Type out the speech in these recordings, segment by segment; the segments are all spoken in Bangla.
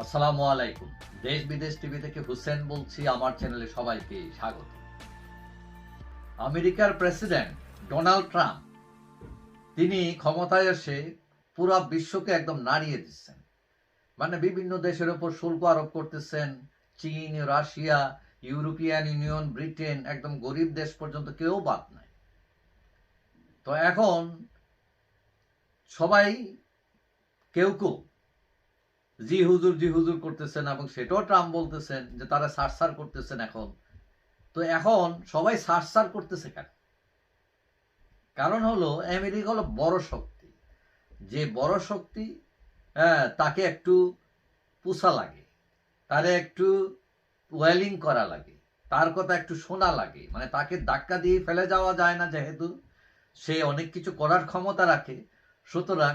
আসসালামু আলাইকুম। দেশ বিদেশ টিভি থেকে হুসেন বলছি, আমার চ্যানেলে সবাইকে স্বাগত। আমেরিকার প্রেসিডেন্ট ডোনাল্ড ট্রাম্প, তিনি ক্ষমতায় এসে পুরো বিশ্বকে একদম নাড়িয়ে দিচ্ছেন। মানে বিভিন্ন দেশের উপর শুল্ক আরোপ করতেছেন, চীন, রাশিয়া, ইউরোপিয়ান ইউনিয়ন, ব্রিটেন, একদম গরিব দেশ পর্যন্ত কেউ বাদ নাই। তো এখন সবাই কেউ কেউ জি হুজুর জি হুজুর করতেছেন এবং সেটাও ট্রাম্প বলতেছেন যে তারা সারসার করতেছেন এখন। তো এখন সবাই সারসার করতেছে কেন? কারণ হলো আমেরিকা হলো বড় শক্তি। যে বড় শক্তি হ্যাঁ তাকে একটু পুষা লাগে, তারে একটু ওয়েলিং করা লাগে, তার কথা একটু শোনা লাগে। মানে তাকে ধাক্কা দিয়ে ফেলে যাওয়া যায় না যেহেতু সে অনেক কিছু করার ক্ষমতা রাখে, সুতরাং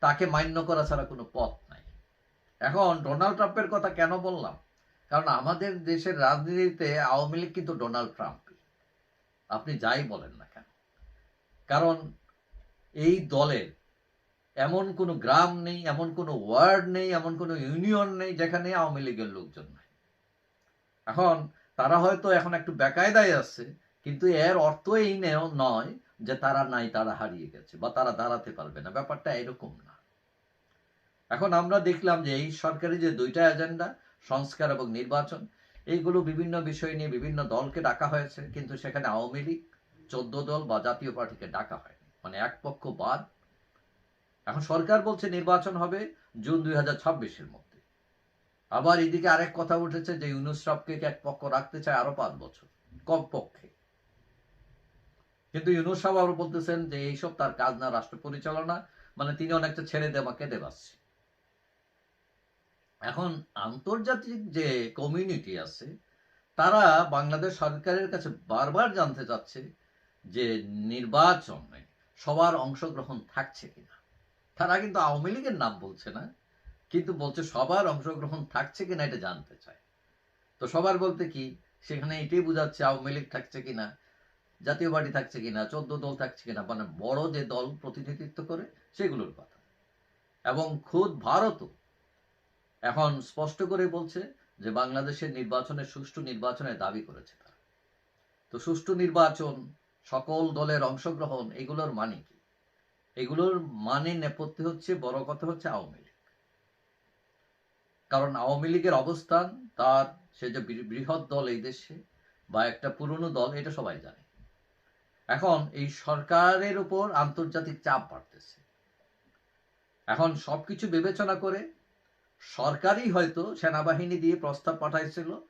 তাকে মান্য করা ছাড়া কোনো পথ এখন ডোনাল্ড ট্রাম্পের কথা কেন বললাম? কারণ আমাদের দেশের রাজনীতিতে আওয়ামী লীগ কিন্তু ডোনাল্ড ট্রাম্প আপনি যাই বলেন না কেন। কারণ এই দলের এমন কোনো গ্রাম নেই, এমন কোনো ওয়ার্ড নেই, এমন কোনো ইউনিয়ন নেই যেখানে আওয়ামী লীগের লোকজন নাই। এখন তারা হয়তো এখন একটু বেকায়দায় আছে, কিন্তু এর অর্থ এই নে- নয় যে তারা নাই, তারা হারিয়ে গেছে বা তারা দাঁড়াতে পারবে না। ব্যাপারটা এরকম না। এখন আমরা দেখলাম যে এই সরকারি যে দুইটা এজেন্ডা, সংস্কার এবং নির্বাচন, এইগুলো বিভিন্ন বিষয় নিয়ে বিভিন্ন দলকে ডাকা হয়েছে, কিন্তু সেখানে আওয়ামী লীগ চোদ্দ দল বা জাতীয় পার্টিকে ডাকা হয়নি। মানে এক পক্ষ বাদ। এখন সরকার বলছে নির্বাচন হবে জুন দুই হাজার ছাব্বিশের মধ্যে। আবার এদিকে আরেক কথা উঠেছে যে ইউনুস সবকে এক পক্ষ রাখতে চায় আরও পাঁচ বছর? কম পক্ষে কিন্তু ইউনুস আবার বলতেছেন যে এইসব তার কাজ না, রাষ্ট্র পরিচালনা। মানে তিনি অনেকটা ছেড়ে দেওয়া কেঁদে পাচ্ছে এখন আন্তর্জাতিক যে কমিউনিটি আছে, তারা বাংলাদেশ সরকারের কাছে বারবার জানতে চাচ্ছে যে নির্বাচনে সবার অংশগ্রহণ থাকছে কিনা। তারা কিন্তু আওয়ামী লীগের নাম বলছে না, কিন্তু বলছে সবার অংশগ্রহণ থাকছে কিনা এটা জানতে চায়। তো সবার বলতে কি, সেখানে এটাই বোঝাচ্ছে আওয়ামী লীগ থাকছে কিনা, জাতীয় পার্টি থাকছে কিনা, চোদ্দ দল থাকছে কিনা মানে বড় যে দল প্রতিনিধিত্ব করে, সেগুলোর কথা। এবং খুদ ভারতও এখন স্পষ্ট করে বলছে যে বাংলাদেশের নির্বাচনের সুষ্ঠু নির্বাচনের দাবি করেছে তারা। তো সুষ্ঠু নির্বাচন, সকল দলের অংশগ্রহণ, এগুলোর মানে কি? এগুলোর মানে নেপথ্যে হচ্ছে, বড় কথা হচ্ছে আওয়ামী লীগ। কারণ আওয়ামী লীগের অবস্থান, তার সে যে বৃহৎ দল এই দেশে বা একটা পুরনো দল, এটা সবাই জানে। এখন এই সরকারের উপর আন্তর্জাতিক চাপ বাড়তেছে। এখন সবকিছু বিবেচনা করে সরকারই হয়তো সেনাবাহিনী দিয়ে প্রস্তাব পাঠাইছিল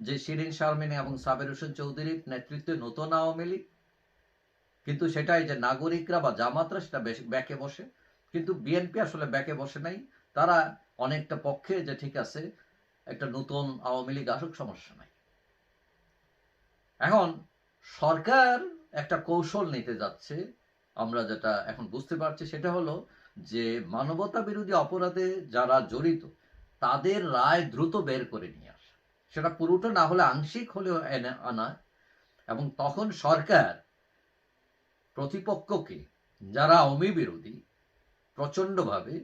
যে শিরিন শারমিন এবং সাবের হোসেন চৌধুরীর নেতৃত্বে নতুন আওয়ামী লীগ। কিন্তু সেটাই যে নাগরিকরা বা জামাতরা সেটা ব্যাকে বসে। কিন্তু বিএনপি আসলে ব্যাকে বসে নাই। তারা অনেকটা পক্ষে যে ঠিক আছে, একটা নতুন আওয়ামী লীগ আসুক, সমস্যা নাই। এখন সরকার একটা কৌশল নিতে যাচ্ছে, আমরা যেটা এখন বুঝতে পারছি, সেটা হলো যে মানবতা বিরোধী অপরাধে যারা জড়িত তাদের রায় দ্রুত বের করে নিয়ে আসা। সেটা পুরোটা না হলে আংশিক হলেও এনে আনা এবং তখন সরকার প্রতিপক্ষকে, যারা অমি বিরোধী প্রচন্ডভাবে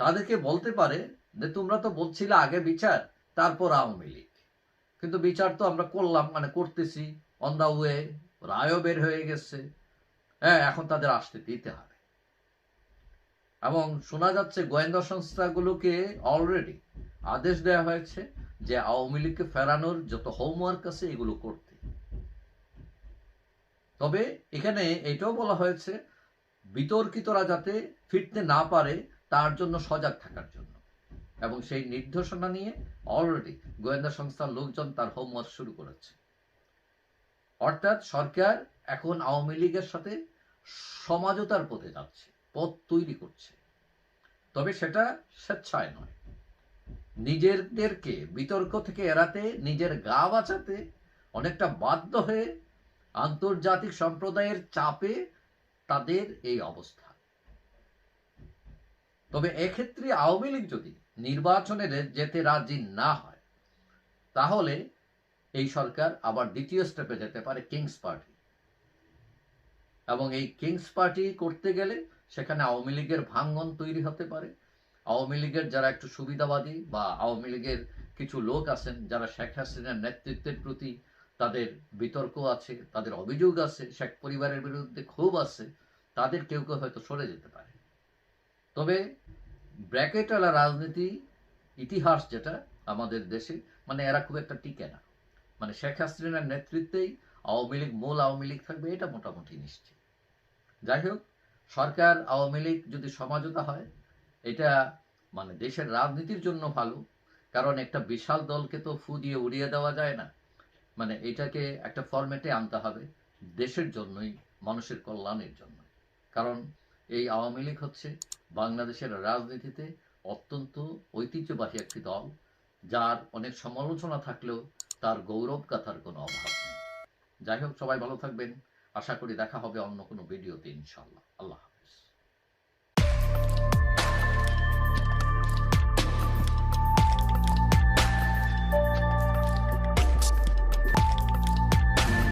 তাদেরকে বলতে পারে যে, তোমরা তো বলছিলে আগে বিচার, তারপর আওয়ামী লীগ। কিন্তু বিচার তো আমরা করলাম মানে করতেছি। অন দা ওয়ে রায়ও বের হয়ে গেছে। হ্যাঁ এখন তাদের আসতে দিতে হবে। এবং শোনা যাচ্ছে গোয়েন্দা সংস্থাগুলোকে অলরেডি আদেশ দেওয়া হয়েছে যে আওয়ামী লীগকে ফেরানোর যত হোমওয়ার্ক আছে এগুলো করতে। তবে এখানে এটাও বলা হয়েছে বিতর্কিতরা যাতে ফিরতে না পারে, তার জন্য সজাগ থাকার জন্য। এবং সেই নির্দেশনা নিয়ে অলরেডি গোয়েন্দা সংস্থার লোকজন তার হোমওয়ার্ক শুরু করেছে। অর্থাৎ সরকার এখন আওয়ামী লীগের সাথে সমাজতার পথে যাচ্ছে, পথ তৈরি করছে। তবে সেটা স্বেচ্ছায় নয়। নিজেদেরকে বিতর্ক থেকে এড়াতে, নিজের গা বাঁচাতে, অনেকটা বাধ্য হয়ে আন্তর্জাতিক সম্প্রদায়ের চাপে তাদের এই অবস্থা। তবে এক্ষেত্রে আওয়ামী লীগ যদি নির্বাচনে যেতে রাজি না হয়, তাহলে এই সরকার আবার দ্বিতীয় স্টেপে যেতে পারে কিংস পার্টি এবং এই কিংস পার্টি করতে গেলে সেখানে আওয়ামী লীগের ভাঙ্গন তৈরি হতে পারে। আওয়ামী লীগের যারা একটু সুবিধাবাদী বা আওয়ামী লীগের কিছু লোক আছেন, যারা শেখ হাসিনার নেতৃত্বের প্রতি তাদের বিতর্ক আছে, তাদের অভিযোগ আছে, শেখ পরিবারের বিরুদ্ধে ক্ষোভ আছে, তাদের কেউ কেউ হয়তো সরে যেতে পারে। তবে ব্র্যাকেটওয়ালা রাজনীতি, ইতিহাস যেটা আমাদের দেশে মানে এরা খুব একটা টিকে না। মানে শেখ হাসিনার নেতৃত্বেই আওয়ামী লীগ, মূল আওয়ামী লীগ থাকবে, এটা মোটামুটি নিশ্চিত। যাই হোক, সরকার, আওয়ামী লীগ যদি সমাজতা হয় এটা মানে দেশের রাজনীতির জন্য ভালো, কারণ একটা বিশাল দলকে তো ফু দিয়ে উড়িয়ে দেওয়া যায় না। মানে এটাকে একটা ফরম্যাটে আনতে হবে দেশের জন্যই, মানুষের কল্যাণের জন্য কারণ এই আওয়ামী লীগ হচ্ছে বাংলাদেশের রাজনীতিতে অত্যন্ত ঐতিহ্যবাহী একটি দল, যার অনেক সমালোচনা থাকলেও তার গৌরব গাথার কোনো অভাব নেই। যাই হোক, সবাই ভালো থাকবেন। আশা করি দেখা হবে অন্য কোনো ভিডিওতে ইনশাল্লাহ আল্লাহ।